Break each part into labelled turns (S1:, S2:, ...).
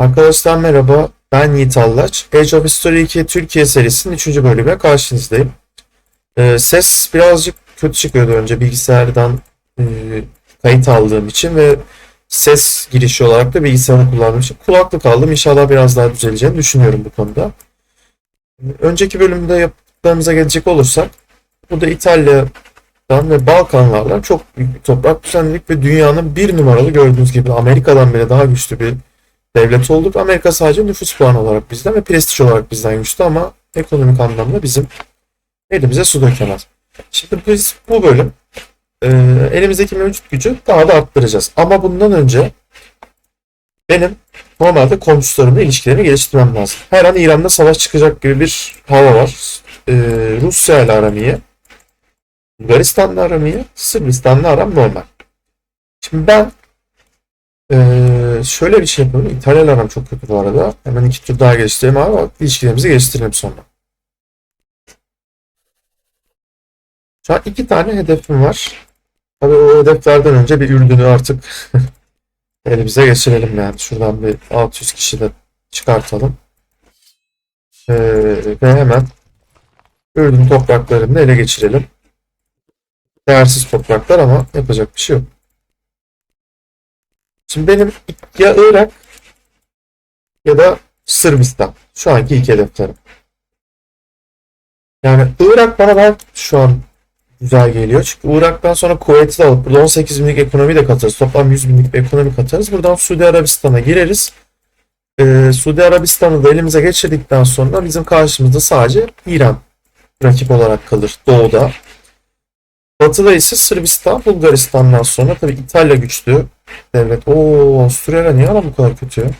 S1: Arkadaşlar merhaba, ben Yiğit Allaç. Age of History 2 Türkiye serisinin 3. bölümüne karşınızdayım. Ee, ses birazcık kötü çıkıyordu önce bilgisayardan e, kayıt aldığım için ve ses girişi olarak da bilgisayarı kullandığım için kulaklık aldım. İnşallah biraz daha düzeleceğini düşünüyorum bu konuda. Önceki bölümde yaptıklarımıza gelecek olursak, burada İtalya'dan ve Balkanlardan çok büyük bir toprak düzenledik ve dünyanın bir numaralı gördüğünüz gibi Amerika'dan bile daha güçlü bir devlet olduk. Amerika sadece nüfus puanı olarak bizden ve prestij olarak bizden güçlü ama ekonomik anlamda bizim elimize su dökemez. Şimdi biz bu bölüm e, elimizdeki mevcut gücü daha da arttıracağız. Ama bundan önce benim normalde komşularımla ilişkilerimi geliştirmem lazım. Her an İran'da savaş çıkacak gibi bir hava var. E, Rusya ile aram iyi. Bulgaristan'la aram iyi. Sırbistan'la aram normal. Şimdi ben ee, şöyle bir şey yapalım. İtalya aram çok kötü bu arada. Hemen iki tur daha geliştirelim ama ilişkilerimizi geliştirelim sonra. Şu an iki tane hedefim var. Tabii o hedeflerden önce bir Ürdün'ü artık elimize geçirelim yani. Şuradan bir 600 kişi de çıkartalım. Ee, ve hemen Ürdün topraklarını ele geçirelim. Değersiz topraklar ama yapacak bir şey yok. Şimdi benim ya Irak ya da Sırbistan. Şu anki iki hedeflerim. Yani Irak bana daha şu an güzel geliyor. Çünkü Irak'tan sonra Kuveyt'i de alıp burada 18 binlik ekonomi de katarız. Toplam 100 binlik bir ekonomi katarız. Buradan Suudi Arabistan'a gireriz. Ee, Suudi Arabistan'ı da elimize geçirdikten sonra bizim karşımızda sadece İran rakip olarak kalır doğuda. Batıda ise Sırbistan, Bulgaristan'dan sonra tabii İtalya güçlü devlet. Oo Avusturya'yla niye aram bu kadar kötü ya?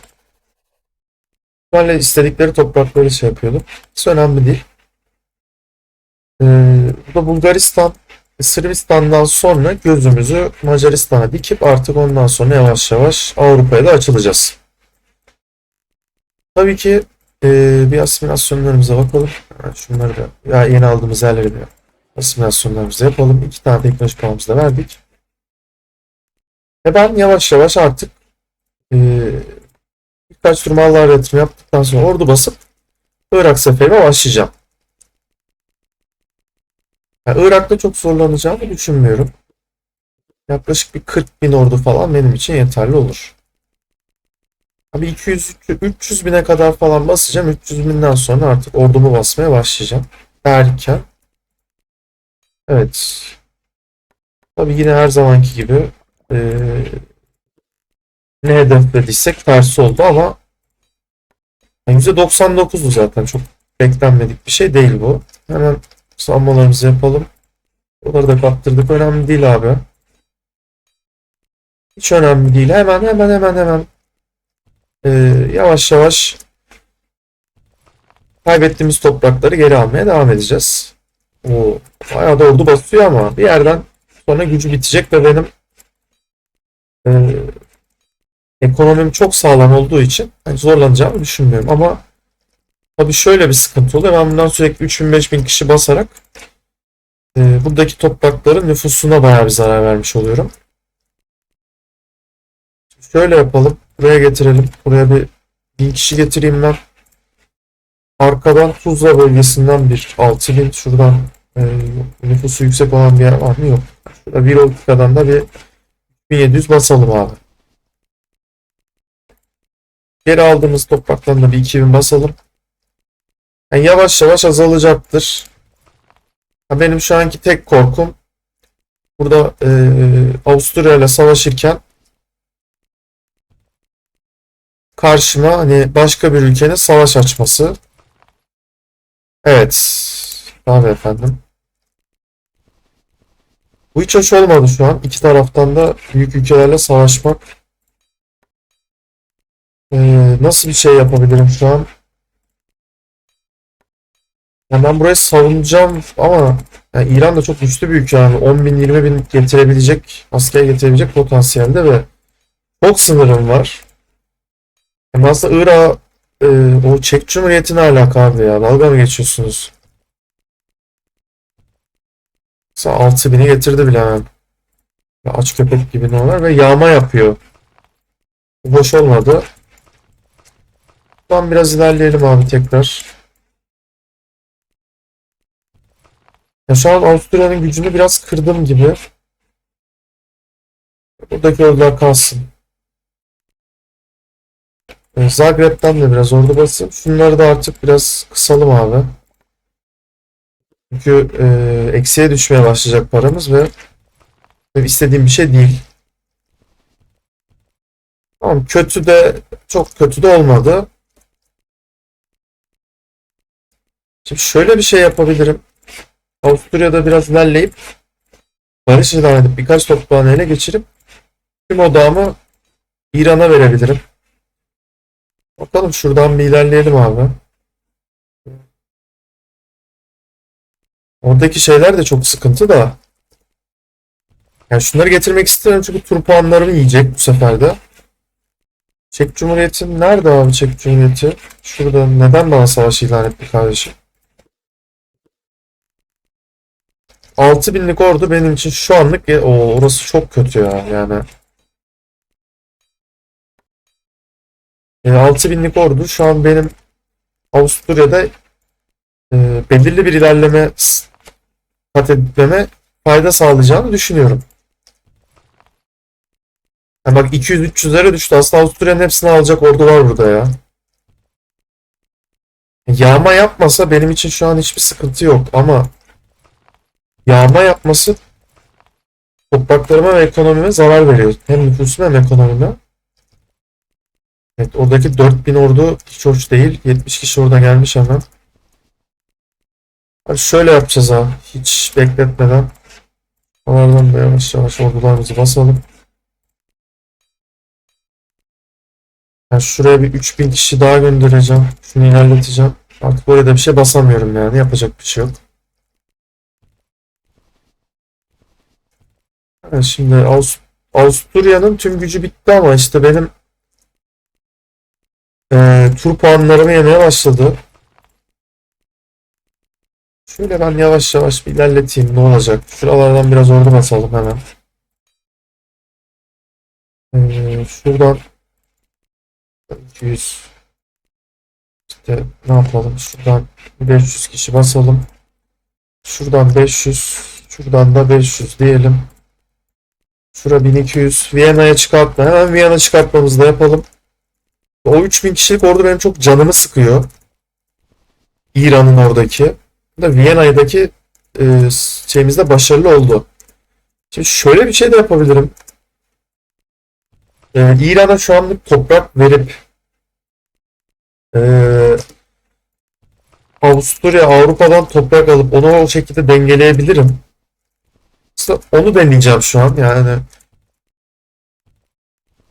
S1: Böyle istedikleri toprakları şey yapıyordum. Hiç önemli değil. Ee, bu da Bulgaristan, Sırbistan'dan sonra gözümüzü Macaristan'a dikip artık ondan sonra yavaş yavaş Avrupa'ya da açılacağız. Tabii ki e, bir asimilasyonlarımıza bakalım. Hemen şunları da ya yeni aldığımız yerleri bir asimilasyonlarımızı yapalım. İki tane teknoloji puanımızı da verdik. Ve ben yavaş yavaş artık e, birkaç tur mallar yatırım yaptıktan sonra ordu basıp Irak seferine başlayacağım. Yani Irak'ta çok zorlanacağımı düşünmüyorum. Yaklaşık bir 40 bin ordu falan benim için yeterli olur. Abi 200 300 bine kadar falan basacağım. 300 binden sonra artık ordumu basmaya başlayacağım. Derken evet. Tabii yine her zamanki gibi ee, ne hedeflediysek tersi oldu ama yani %99'du zaten. Çok beklenmedik bir şey değil bu. Hemen sanmalarımızı yapalım. Bunları da kaptırdık. Önemli değil abi. Hiç önemli değil. Hemen hemen hemen hemen ee, yavaş yavaş kaybettiğimiz toprakları geri almaya devam edeceğiz. O bayağı da ordu basıyor ama bir yerden sonra gücü bitecek ve benim ee, ekonomim çok sağlam olduğu için hani zorlanacağımı düşünmüyorum ama tabii şöyle bir sıkıntı oluyor. Ben bundan sürekli 3000-5000 kişi basarak e, buradaki toprakların nüfusuna bayağı bir zarar vermiş oluyorum. Şöyle yapalım. Buraya getirelim. Buraya bir 1000 kişi getireyim ben. Arkadan Tuzla bölgesinden bir 6000 şuradan e, nüfusu yüksek olan bir yer var mı? Yok. Şurada Virovka'dan da bir 1700 basalım abi. Geri aldığımız topraktan da bir 2000 basalım. Yani yavaş yavaş azalacaktır. Ha, Benim şu anki tek korkum burada e, Avusturya ile savaşırken karşıma hani başka bir ülkenin savaş açması. Evet. Abi efendim. Bu hiç hoş olmadı şu an. İki taraftan da büyük ülkelerle savaşmak. Ee, nasıl bir şey yapabilirim şu an? Ya ben burayı savunacağım ama yani İran da çok güçlü bir ülke yani 10 bin 20 bin getirebilecek asker getirebilecek potansiyelde ve çok sınırım var. Yani aslında Irak e, o Çek Cumhuriyeti'ne alaka abi ya dalga mı geçiyorsunuz? Mesela 6000'i getirdi bile hemen. Aç köpek gibi ne var ve yağma yapıyor. Bu boş olmadı. Buradan biraz ilerleyelim abi tekrar. Ya şu an Avusturya'nın gücünü biraz kırdım gibi. Buradaki ordular kalsın. E, Zagreb'den de biraz ordu basayım. Şunları da artık biraz kısalım abi. Çünkü e, eksiye düşmeye başlayacak paramız ve istediğim bir şey değil. Tamam kötü de çok kötü de olmadı. Şimdi şöyle bir şey yapabilirim. Avusturya'da biraz ilerleyip barış ilan edip birkaç toprağını ele geçirip tüm odağımı İran'a verebilirim. Bakalım şuradan bir ilerleyelim abi. Oradaki şeyler de çok sıkıntı da. Yani şunları getirmek istiyorum çünkü tur puanlarımı yiyecek bu sefer de. Çek Cumhuriyeti nerede abi Çek Cumhuriyeti? Şurada neden bana savaş ilan etti kardeşim? 6000'lik ordu benim için şu anlık o orası çok kötü ya yani. E, 6000'lik ordu şu an benim Avusturya'da e, belirli bir ilerleme kat fayda sağlayacağını düşünüyorum. Yani bak 200-300'lere düştü. Aslında Avusturya'nın hepsini alacak ordu var burada ya. Yağma yapmasa benim için şu an hiçbir sıkıntı yok ama yağma yapması topraklarıma ve ekonomime zarar veriyor. Hem nüfusuma hem ekonomime. Evet oradaki 4000 ordu hiç hoş değil. 70 kişi orada gelmiş hemen. Hadi şöyle yapacağız ha. Hiç bekletmeden. Onlardan da yavaş yavaş ordularımızı basalım. Ben şuraya bir 3000 kişi daha göndereceğim. Şunu ilerleteceğim. Artık oraya da bir şey basamıyorum yani. Yapacak bir şey yok. Evet, şimdi Avust- Avusturya'nın tüm gücü bitti ama işte benim eee, tur puanlarımı yemeye başladı. Şöyle ben yavaş yavaş bir ilerleteyim. Ne olacak? Şuralardan biraz ordu basalım hemen. Eee, şuradan 200 işte ne yapalım? Şuradan 500 kişi basalım. Şuradan 500, şuradan da 500 diyelim. Şura 1200. Viyana'ya çıkartma. Hemen Viyana çıkartmamızı da yapalım. O 3000 kişilik ordu benim çok canımı sıkıyor. İran'ın oradaki. Da Viyana'daki e, şeyimizde başarılı oldu. Şimdi şöyle bir şey de yapabilirim. E, İran'a şu anlık toprak verip e, Avusturya Avrupa'dan toprak alıp onu o şekilde dengeleyebilirim. İşte onu deneyeceğim şu an yani.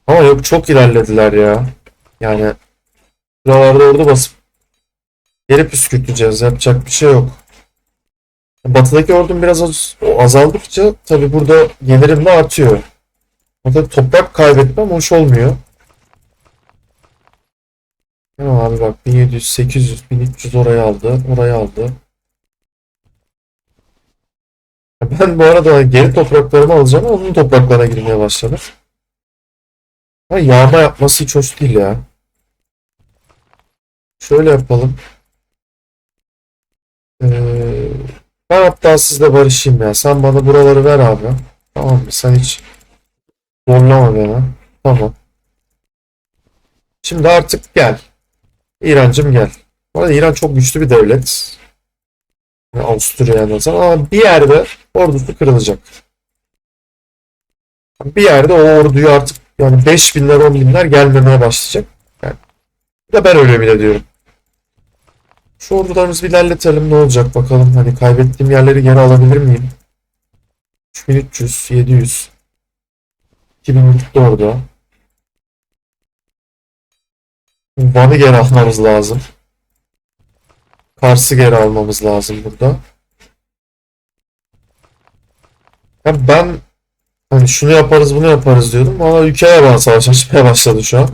S1: Ama yok çok ilerlediler ya. Yani buralarda ordu basıp geri püskürteceğiz. Yapacak bir şey yok. Batıdaki ordum biraz az, o azaldıkça tabi burada gelirim de artıyor. Ama toprak kaybetmem hoş olmuyor. Tamam abi bak 1700, 800, 1300 orayı aldı. Orayı aldı. Ben bu arada geri topraklarımı alacağım ama onun topraklarına girmeye başladım. Ha, yağma yapması hiç hoş değil ya. Şöyle yapalım. Ee, ben hatta sizle barışayım ya. Sen bana buraları ver abi. Tamam mı? Sen hiç zorlama beni. Tamam. Şimdi artık gel. İrancım gel. Bu İran çok güçlü bir devlet. Avusturya'ya nazaran ama bir yerde ordusu kırılacak. Bir yerde o orduyu artık yani 5000'ler 10.000'ler gelmemeye başlayacak. Yani de ben öyle bile diyorum. Şu ordularımızı ilerletelim ne olacak bakalım. Hani kaybettiğim yerleri geri alabilir miyim? 3300, 700. 2000 gitti orada. Van'ı geri almamız lazım. Kars'ı geri almamız lazım burada. Ya ben hani şunu yaparız bunu yaparız diyordum. Valla ülkeye bana savaş açmaya başladı şu an.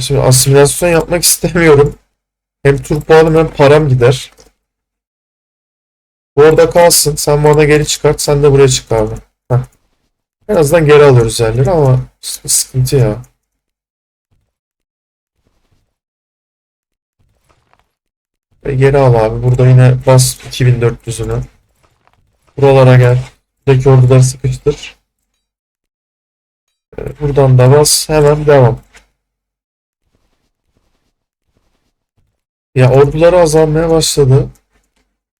S1: Şimdi asimilasyon yapmak istemiyorum. Hem tur puanım hem param gider. Bu orada kalsın. Sen bana geri çıkart. Sen de buraya çık abi. Heh. En azından geri alıyoruz yerleri ama sıkıntı ya. Ve geri al abi. Burada yine bas 2400'ünü. Buralara gel. Buradaki orduları sıkıştır. Ee, Buradan da bas. Hemen devam. Ya orduları azalmaya başladı.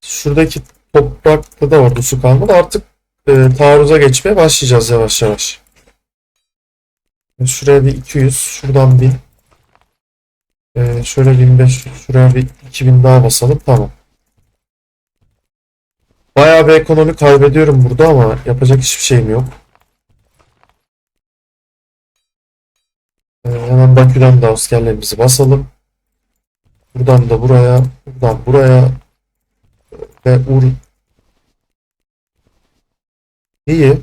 S1: Şuradaki toprakta da ordusu kalmadı. Artık e, taarruza geçmeye başlayacağız yavaş yavaş. Şuraya bir 200, şuradan 1000. E, şöyle 1500, şuraya bir 2000 daha basalım. Tamam. Bayağı bir ekonomi kaybediyorum burada ama yapacak hiçbir şeyim yok. E, hemen Bakü'den de askerlerimizi basalım. Buradan da buraya, buradan buraya ve Ur İyi.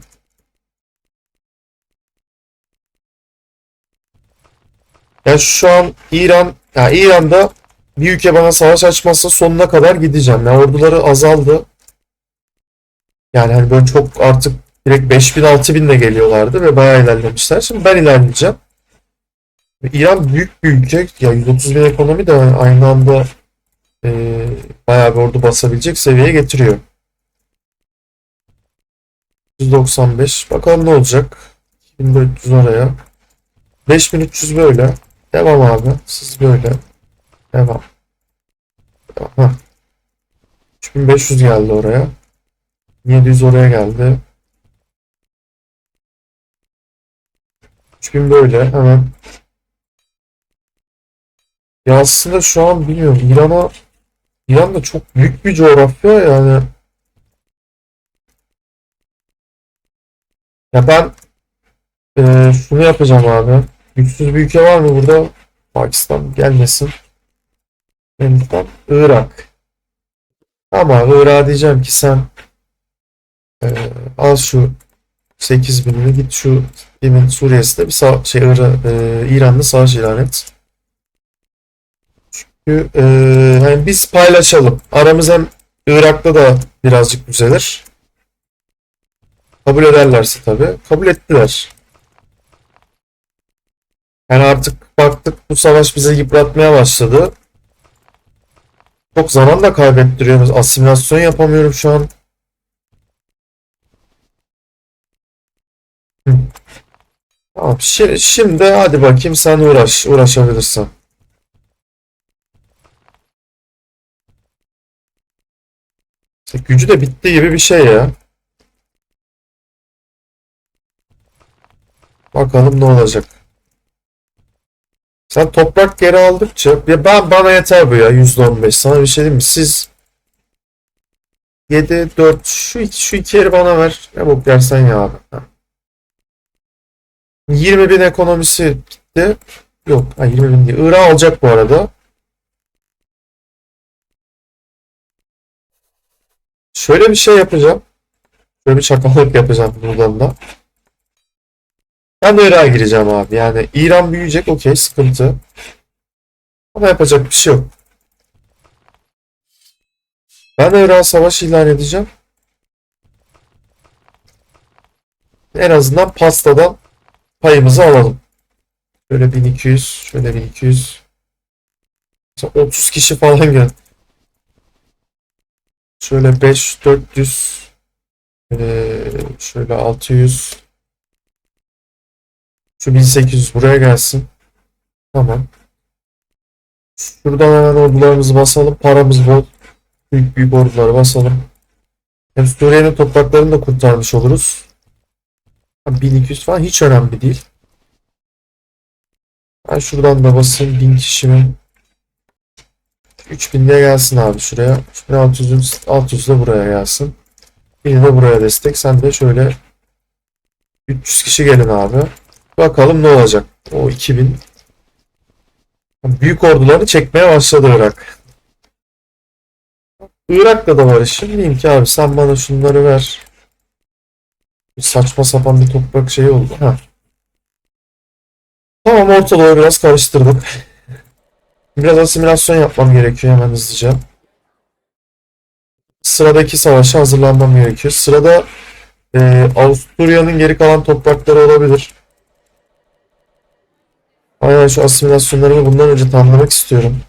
S1: Ya şu an İran, ya İran'da bir ülke bana savaş açmazsa sonuna kadar gideceğim. Ya orduları azaldı. Yani hani böyle çok artık direkt 5000 6000 de geliyorlardı ve bayağı ilerlemişler. Şimdi ben ilerleyeceğim. İran büyük ülke. Ya 130 bin ekonomi de aynı anda e, bayağı bir ordu basabilecek seviyeye getiriyor. 195. Bakalım ne olacak. 2400 oraya. 5300 böyle. Devam abi. Siz böyle. Devam. Hah. 3500 geldi oraya. 700 oraya geldi. 3000 böyle hemen. Ya aslında şu an bilmiyorum. İran'a İran da çok büyük bir coğrafya yani. Ya ben eee, şunu yapacağım abi. Güçsüz bir ülke var mı burada? Pakistan gelmesin. Hindistan, Irak. Ama Irak'a diyeceğim ki sen eee, al şu 8 binini git şu Yemen Suriye'sinde bir şey Irak, eee, İran'da savaş ilan et. Çünkü eee, hani biz paylaşalım. Aramız hem Irak'ta da birazcık düzelir. Kabul ederlerse tabii. Kabul ettiler. Yani artık baktık bu savaş bize yıpratmaya başladı. Çok zaman da kaybettiriyoruz. Asimilasyon yapamıyorum şu an. Hı. Tamam. şi- Şimdi hadi bakayım sen uğraş. Uğraşabilirsen. İşte gücü de bitti gibi bir şey ya. Bakalım ne olacak. Sen toprak geri aldıkça ya ben bana yeter bu ya %15. Sana bir şey diyeyim mi? Siz 7 4 şu iki şu iki yeri bana ver. Ne bok dersen ya abi. Ha. 20 bin ekonomisi gitti. Yok, ha 20 bin değil. Irak alacak bu arada. Şöyle bir şey yapacağım. Şöyle bir çakallık yapacağım buradan da. Ben de Irak'a gireceğim abi. Yani İran büyüyecek okey sıkıntı. Ama yapacak bir şey yok. Ben de Irak'a savaş ilan edeceğim. En azından pastadan payımızı alalım. Şöyle 1200, şöyle 1200. Mesela 30 kişi falan gel. Şöyle 5, 400. Ee, şöyle 600. Şu 1800 buraya gelsin. Tamam. Şuradan hemen ordularımızı basalım. Paramız bol. Büyük büyük orduları basalım. Hem Suriye'nin topraklarını da kurtarmış oluruz. 1200 falan hiç önemli değil. Ben şuradan da basayım 1000 kişi mi? 3000 diye gelsin abi şuraya. 3600'ün 600 de buraya gelsin. Bir de buraya destek. Sen de şöyle 300 kişi gelin abi. Bakalım ne olacak. O 2000 büyük orduları çekmeye başladı Irak. Irak'ta da var işim. Diyeyim ki abi sen bana şunları ver. Bir saçma sapan bir toprak şey oldu. Ha. Tamam ortalığı biraz karıştırdık. Biraz asimilasyon yapmam gerekiyor hemen hızlıca. Sıradaki savaşa hazırlanmam gerekiyor. Sırada Ee, Avusturya'nın geri kalan toprakları olabilir. Aynen şu asimilasyonlarımı bundan önce tamamlamak istiyorum.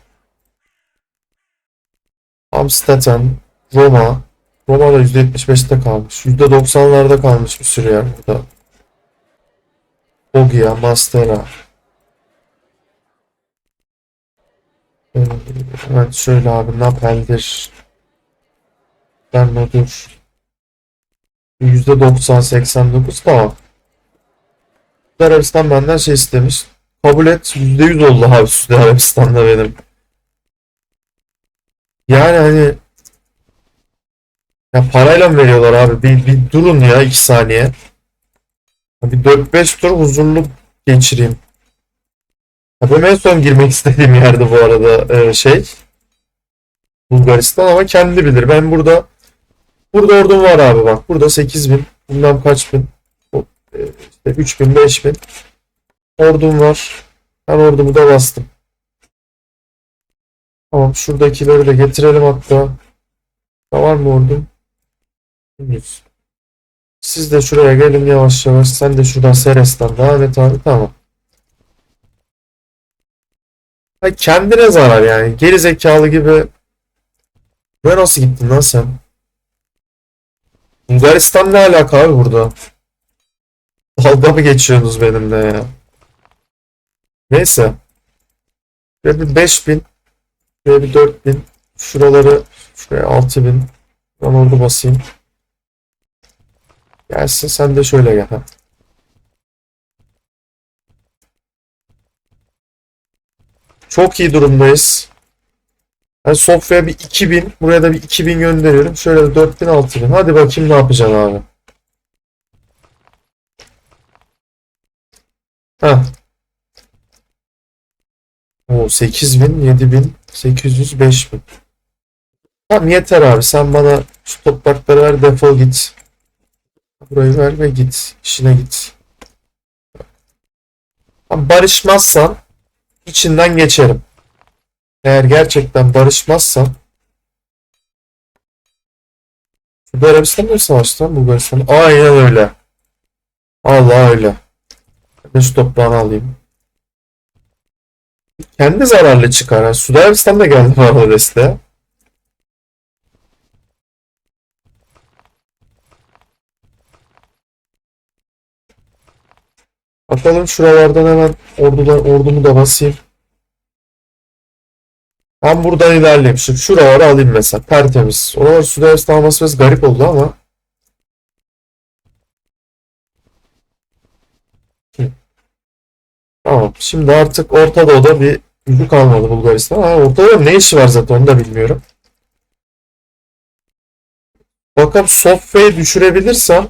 S1: Amsterdam, Roma. Roma da %75'te kalmış. %90'larda kalmış bir sürü yer burada. Foggia, Mastera. Evet şöyle abi Napel'dir. Berno'dur. %90-89 tamam. Suudi Arabistan benden şey istemiş. Kabul et %100 oldu abi Suudi Arabistan'da benim. Yani hani ya parayla mı veriyorlar abi? Bir, bir durun ya 2 saniye. Bir 4-5 tur huzurlu geçireyim. Ya benim en son girmek istediğim yerde bu arada e, şey Bulgaristan ama kendi bilir. Ben burada burada ordum var abi bak. Burada 8000 bilmem kaç bin e, işte 3000 5000 ordum var. Ben ordumu da bastım. Tamam şuradakileri de getirelim hatta. Da var mı ordum? Siz de şuraya gelin yavaş yavaş. Sen de şuradan Seres'ten devam et abi. Tamam. Ha, kendine zarar yani. Geri zekalı gibi. Buraya nasıl gittin lan sen? Bulgaristan ne alaka abi burada? Dalga mı geçiyorsunuz benimle ya? Neyse. Şuraya bir 5000. Şuraya bir 4000. Şuraları şuraya 6000. Ben orada basayım. Gelsin sen de şöyle gel. Çok iyi durumdayız. Ben Sofya'ya bir 2000, buraya da bir 2000 gönderiyorum. Şöyle bir 4000 6000. Hadi bakayım ne yapacaksın abi. Heh. O 8000, 7000, 800, 5000. Tamam yeter abi. Sen bana şu toprakları ver defol git. Burayı ver ve git. İşine git. Barışmazsan içinden geçerim. Eğer gerçekten barışmazsan Suudi Arabistan'la mı savaştı lan Bulgaristan? Aynen öyle. Allah öyle. Ben şu toprağını alayım. Kendi zararlı çıkar. ha. Suudi Arabistan da geldi bana desteğe. Bakalım şuralardan hemen orduda, ordumu da basayım. Ben buradan ilerleyeyim. Şimdi şuraları alayım mesela. Tertemiz. Oralar Arabistan alması biraz garip oldu ama. Tamam. Şimdi artık Orta Doğu'da bir gücü kalmadı Bulgaristan. Ha, Orta Doğu'da ne işi var zaten onu da bilmiyorum. Bakalım Sofya'yı düşürebilirsem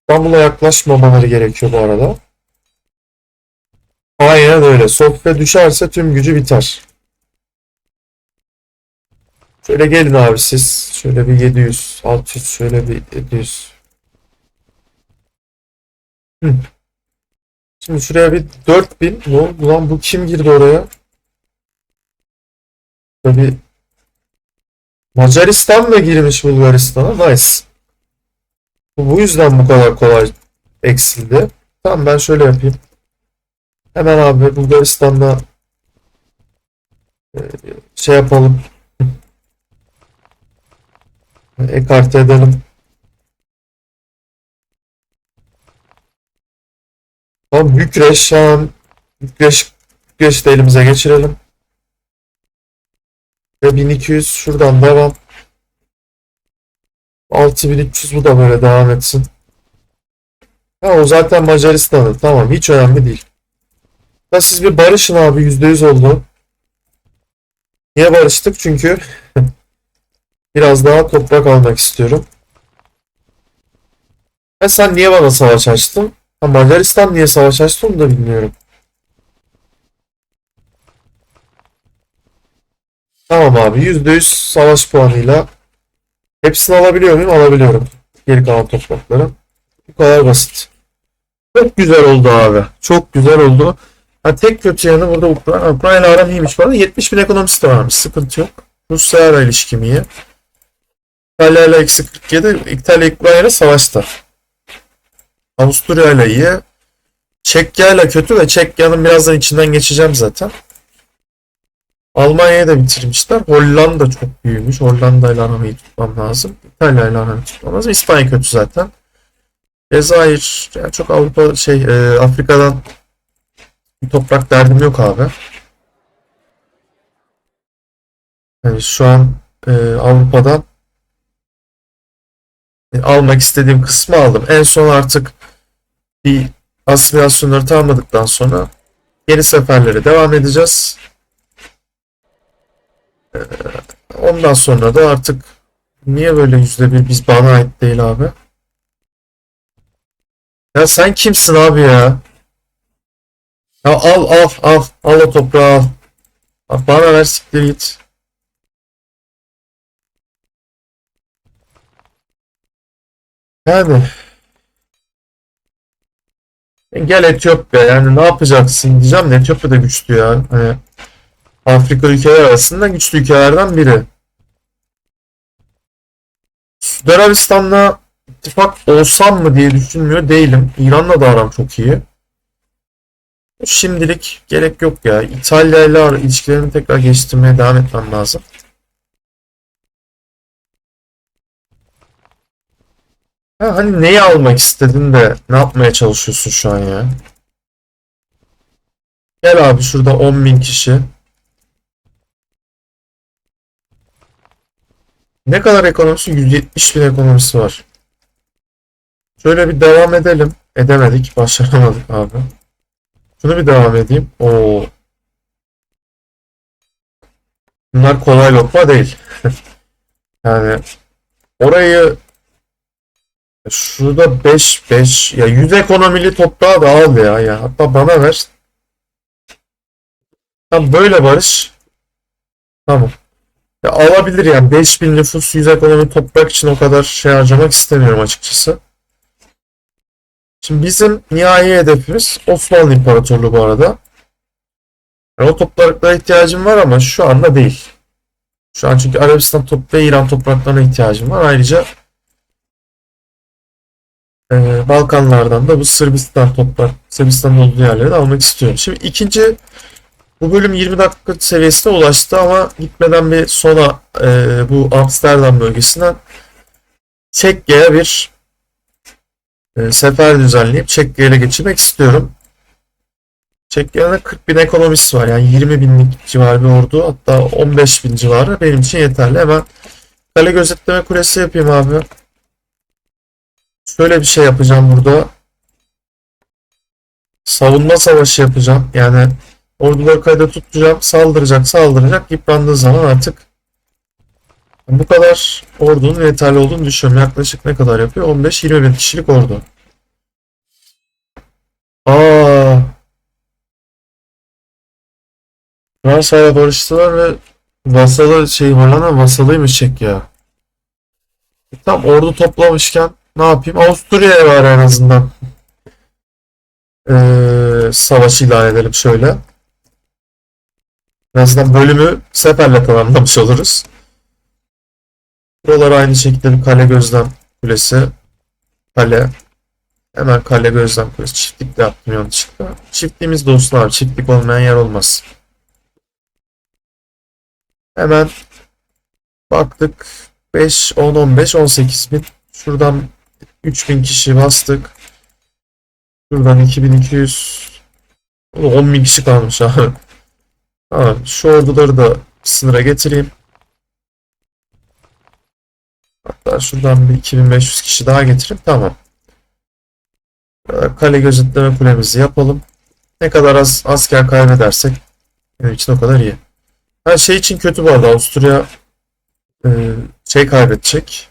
S1: İstanbul'a yaklaşmamaları gerekiyor bu arada. Aynen öyle. Sofya düşerse tüm gücü biter. Şöyle gelin abi siz. Şöyle bir 700, 600, şöyle bir 700. Hı. Şimdi şuraya bir 4000. Ne oldu lan? Bu kim girdi oraya? Tabii Macaristan da girmiş Bulgaristan'a. Nice. Bu yüzden bu kadar kolay eksildi. Tamam ben şöyle yapayım. Hemen abi Bulgaristan'da e, şey yapalım. Ekarte edelim. Tamam Bükreş an Bükreş, Bükreş'i de elimize geçirelim. Ve 1200 şuradan devam. 6300 bu da böyle devam etsin. Ha o zaten Macaristan'ın. Tamam hiç önemli değil. Ya siz bir barışın abi %100 oldu. Niye barıştık? Çünkü biraz daha toprak almak istiyorum. Ha sen niye bana savaş açtın? Ha Macaristan niye savaş açtı onu da bilmiyorum. Tamam abi %100 savaş puanıyla hepsini alabiliyor muyum? Alabiliyorum. Geri kalan toprakları. Bu kadar basit. Çok güzel oldu abi. Çok güzel oldu. Ha, tek kötü yanı burada Ukrayna. Ukrayna aram iyiymiş bu arada. 70 bin ekonomisi de varmış. Sıkıntı yok. Rusya ile ilişkim iyi. İtalya ile eksi 47. İtalya Ukrayna savaşta. Avusturya ile iyi. Çekya kötü ve Çekya'nın birazdan içinden geçeceğim zaten. Almanya'yı da bitirmişler. Hollanda çok büyümüş. Hollanda ile aramayı tutmam lazım. İtalya ile aramayı tutmam lazım. İspanya kötü zaten. Cezayir yani çok Avrupa şey e, Afrika'dan toprak derdim yok abi. Yani şu an e, Avrupa'dan e, almak istediğim kısmı aldım. En son artık bir asimilasyonları tamamladıktan sonra yeni seferlere devam edeceğiz. E, ondan sonra da artık niye böyle yüzde bir biz bana ait değil abi? Ya sen kimsin abi ya? Ya al al al al o toprağı al. Al, Bana ver siktir git. Yani gel Etiyopya yani ne yapacaksın diyeceğim de Etiyopya da güçlü ya. Hani Afrika ülkeler arasında güçlü ülkelerden biri. Suudi Arabistan'la ittifak olsam mı diye düşünmüyor değilim. İran'la da aram çok iyi. Şimdilik gerek yok ya. İtalya ile ilişkilerimi tekrar geliştirmeye devam etmem lazım. Ha, hani neyi almak istedin de ne yapmaya çalışıyorsun şu an ya? Gel abi şurada 10.000 kişi. Ne kadar ekonomisi? 170 bin ekonomisi var. Şöyle bir devam edelim. Edemedik. Başaramadık abi. Şunu bir devam edeyim. Oo. Bunlar kolay lokma değil. Yani orayı şurada 5 5 ya 100 ekonomili toprağı da al ya ya. Hatta bana ver. Tam böyle barış. Tamam. Ya alabilir yani 5000 nüfus 100 ekonomi toprak için o kadar şey harcamak istemiyorum açıkçası. Şimdi bizim nihai hedefimiz Osmanlı İmparatorluğu bu arada. Yani o topraklara ihtiyacım var ama şu anda değil. Şu an çünkü Arabistan top ve İran topraklarına ihtiyacım var. Ayrıca e, Balkanlardan da bu Sırbistan toprak, Sırbistan'ın olduğu yerleri de almak istiyorum. Şimdi ikinci bu bölüm 20 dakika seviyesine ulaştı ama gitmeden bir sona e, bu Amsterdam bölgesinden Çekya'ya bir e, sefer düzenleyip Çekya'ya geçirmek istiyorum. Çekya'da 40 bin ekonomisi var. Yani 20 binlik civarı bir ordu. Hatta 15 bin civarı benim için yeterli. Hemen kale gözetleme kulesi yapayım abi. Şöyle bir şey yapacağım burada. Savunma savaşı yapacağım. Yani orduları kayda tutacağım. Saldıracak, saldıracak. Yıprandığı zaman artık bu kadar ordunun yeterli olduğunu düşünüyorum. Yaklaşık ne kadar yapıyor? 15-20 bin kişilik ordu. Aa, Fransa'yla barıştılar ve vasalı şey Hollanda vasalıymış Çekya. E, Tam ordu toplamışken ne yapayım? Avusturya'ya var en azından. Ee, savaş ilan edelim şöyle. En azından bölümü seferle tamamlamış oluruz. Buralar aynı şekilde bir kale gözlem kulesi. Kale. Hemen kale gözlem kulesi. Çiftlik de yaptım yanlışlıkla. Çiftliğimiz abi. Çiftlik olmayan yer olmaz. Hemen baktık. 5, 10, 15, 18 bin. Şuradan 3000 kişi bastık. Şuradan 2200 10 bin kişi kalmış abi. Tamam, şu orduları da sınıra getireyim. Hatta şuradan bir 2500 kişi daha getirip tamam. Ee, Kale gözetleme kulemizi yapalım. Ne kadar az asker kaybedersek benim için o kadar iyi. Her şey için kötü bu arada. Avusturya e, şey kaybedecek.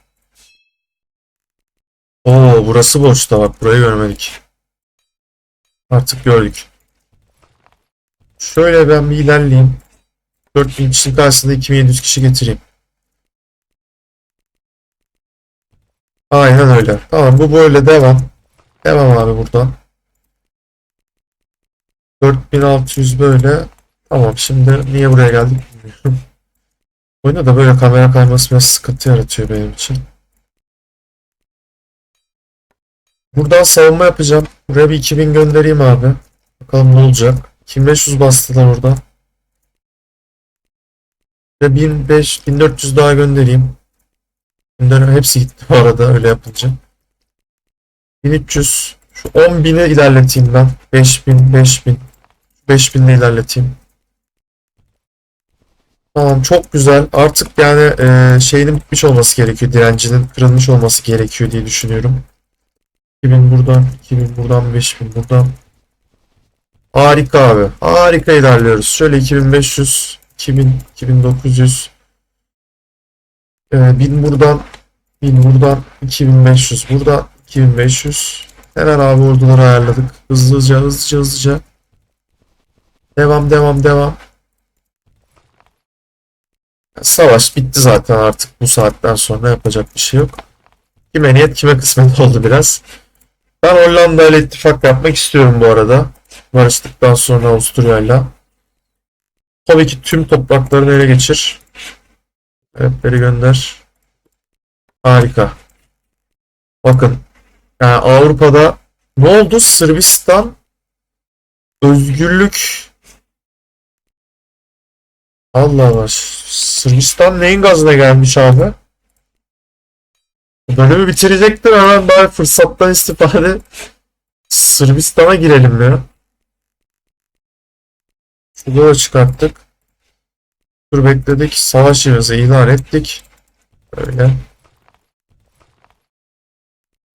S1: Oo burası boşta bak burayı görmedik. Artık gördük. Şöyle ben bir ilerleyeyim. 4000 kişi karşısında 2700 kişi getireyim. Aynen öyle. Tamam bu böyle devam. Devam abi buradan. 4600 böyle. Tamam şimdi niye buraya geldik bilmiyorum. Oyunda da böyle kamera kayması biraz sıkıntı yaratıyor benim için. Buradan savunma yapacağım. Buraya bir 2000 göndereyim abi. Bakalım ne olacak. 2500 bastılar orada. Ve 1500, 1400 daha göndereyim. Gönder hepsi gitti bu arada öyle yapınca. 1300. Şu 10.000'i ilerleteyim ben. 5000, 5000. 5000'le ilerleteyim. Tamam çok güzel. Artık yani e, şeyinin bitmiş olması gerekiyor. Direncinin kırılmış olması gerekiyor diye düşünüyorum. 2000 buradan, 2000 buradan, 5000 buradan. Harika abi. Harika ilerliyoruz. Şöyle 2500, 2000, 2900. E, 1000 buradan, 1000 buradan, 2500 buradan, 2500. Hemen abi orduları ayarladık. Hızlıca, hızlıca, hızlıca. Devam, devam, devam. Savaş bitti zaten artık bu saatten sonra yapacak bir şey yok. Kime niyet kime kısmet oldu biraz. Ben Hollanda ile ittifak yapmak istiyorum bu arada. Barıştıktan sonra Avusturya'yla. Tabii ki tüm topraklarını ele geçir. Beri gönder. Harika. Bakın. Yani Avrupa'da ne oldu? Sırbistan özgürlük Allah Allah. Sırbistan neyin gazına gelmiş abi? Bölümü bitirecektim hemen daha fırsattan istifade Sırbistan'a girelim ya. Şurada da çıkarttık. Dur bekledik. Savaş yığızı ilan ettik. Böyle.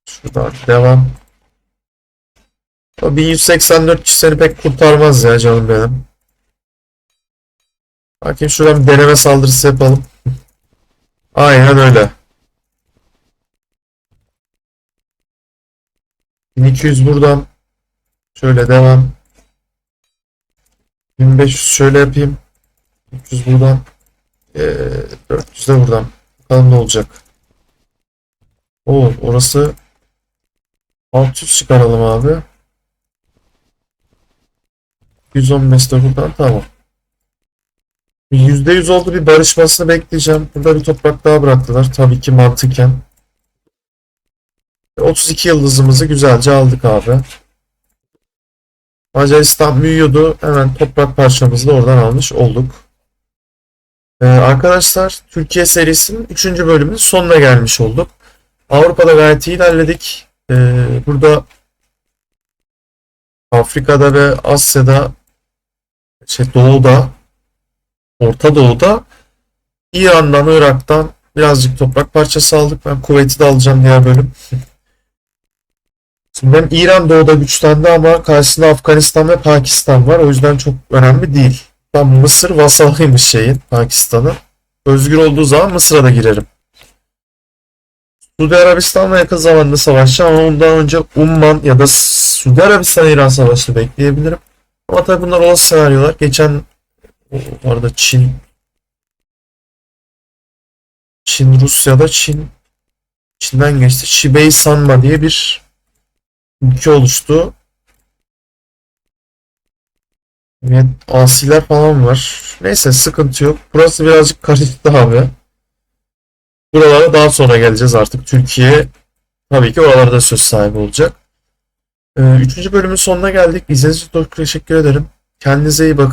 S1: Şuradan devam. O 1184 kişi seni pek kurtarmaz ya canım benim. Bakayım şuradan bir deneme saldırısı yapalım. Aynen öyle. 1200 buradan. Şöyle devam. 1500 şöyle yapayım. 300 buradan. Ee, 400 de buradan. Bakalım ne olacak. Oo, orası 600 çıkaralım abi. 115 de buradan tamam. %100 oldu bir barışmasını bekleyeceğim. Burada bir toprak daha bıraktılar. Tabii ki mantıken. 32 yıldızımızı güzelce aldık abi. Macaristan büyüyordu. Hemen toprak parçamızı da oradan almış olduk. Ee, arkadaşlar Türkiye serisinin 3. bölümünün sonuna gelmiş olduk. Avrupa'da gayet iyi ilerledik. Ee, burada Afrika'da ve Asya'da şey Doğu'da Orta Doğu'da İran'dan, Irak'tan birazcık toprak parçası aldık. Ben Kuveyt'i de alacağım diğer bölüm. Şimdi hem İran doğuda güçlendi ama karşısında Afganistan ve Pakistan var. O yüzden çok önemli değil. Tam Mısır vasalıymış şeyin Pakistan'ın. Özgür olduğu zaman Mısır'a da girerim. Suudi Arabistan'la yakın zamanda savaşacağım ama ondan önce Umman ya da Suudi Arabistan-İran savaşı bekleyebilirim. Ama tabii bunlar olası senaryolar. Geçen bu arada Çin Çin Rusya'da Çin Çin'den geçti. Shibei Sanma diye bir ülke oluştu. Evet, asiler falan var. Neyse sıkıntı yok. Burası birazcık karıştı abi. Buralara daha sonra geleceğiz artık. Türkiye tabii ki oralarda söz sahibi olacak. Ee, üçüncü bölümün sonuna geldik. İzlediğiniz için teşekkür ederim. Kendinize iyi bakın.